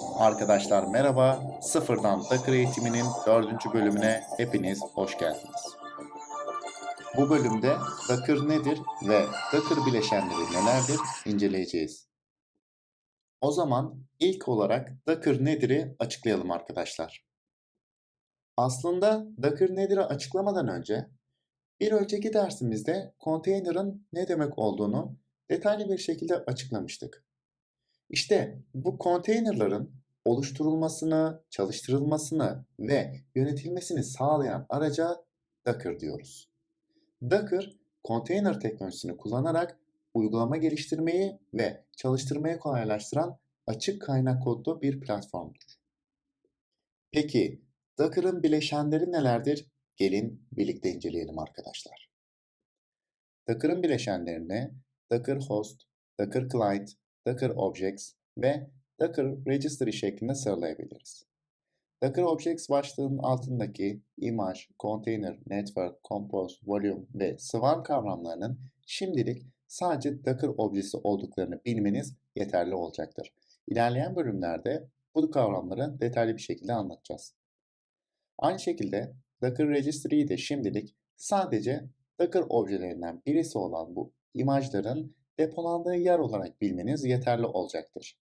Arkadaşlar merhaba. Sıfırdan Docker eğitiminin dördüncü bölümüne hepiniz hoş geldiniz. Bu bölümde Docker nedir ve Docker bileşenleri nelerdir inceleyeceğiz. O zaman ilk olarak Docker nedir'i açıklayalım arkadaşlar. Aslında Docker nedir'i açıklamadan önce bir önceki dersimizde konteynerin ne demek olduğunu detaylı bir şekilde açıklamıştık. İşte bu konteynerların oluşturulmasını, çalıştırılmasını ve yönetilmesini sağlayan araca Docker diyoruz. Docker, konteyner teknolojisini kullanarak uygulama geliştirmeyi ve çalıştırmayı kolaylaştıran açık kaynak kodlu bir platformdur. Peki Docker'ın bileşenleri nelerdir? Gelin birlikte inceleyelim arkadaşlar. Docker'ın bileşenlerini Docker Host, Docker Client, Docker Objects ve Docker Registry şeklinde sıralayabiliriz. Docker Objects başlığının altındaki image, container, network, compose, volume ve swarm kavramlarının şimdilik sadece Docker objesi olduklarını bilmeniz yeterli olacaktır. İlerleyen bölümlerde bu kavramları detaylı bir şekilde anlatacağız. Aynı şekilde Docker Registry'yi de şimdilik sadece Docker objelerinden birisi olan bu imajların depolandığı yer olarak bilmeniz yeterli olacaktır.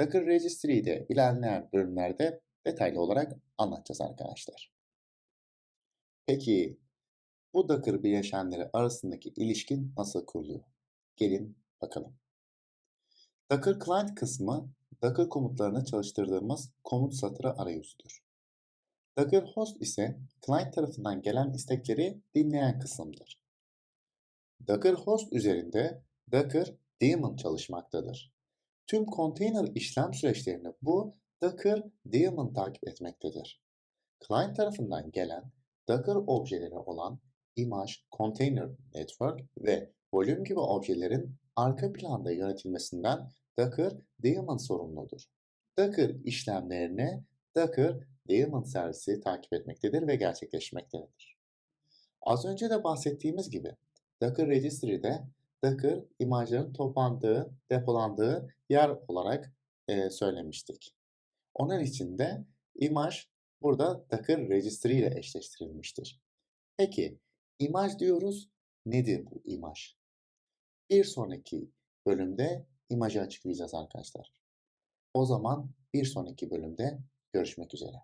Docker Registry'yi de ilerleyen bölümlerde detaylı olarak anlatacağız arkadaşlar. Peki bu Docker bileşenleri arasındaki ilişkin nasıl kuruluyor? Gelin bakalım. Docker Client kısmı Docker komutlarını çalıştırdığımız komut satırı arayüzüdür. Docker Host ise client tarafından gelen istekleri dinleyen kısımdır. Docker Host üzerinde Docker daemon çalışmaktadır. Tüm konteyner işlem süreçlerini bu Docker daemon takip etmektedir. Client tarafından gelen Docker objeleri olan image, container, network ve volume gibi objelerin arka planda yönetilmesinden Docker daemon sorumludur. Docker işlemlerini Docker daemon servisi takip etmektedir ve gerçekleşmektedir. Az önce de bahsettiğimiz gibi Docker Registry'de Docker imajların toplandığı, depolandığı yer olarak e, söylemiştik. Onun için de imaj burada Docker Registry ile eşleştirilmiştir. Peki imaj diyoruz. Nedir bu imaj? Bir sonraki bölümde imajı açıklayacağız arkadaşlar. O zaman bir sonraki bölümde görüşmek üzere.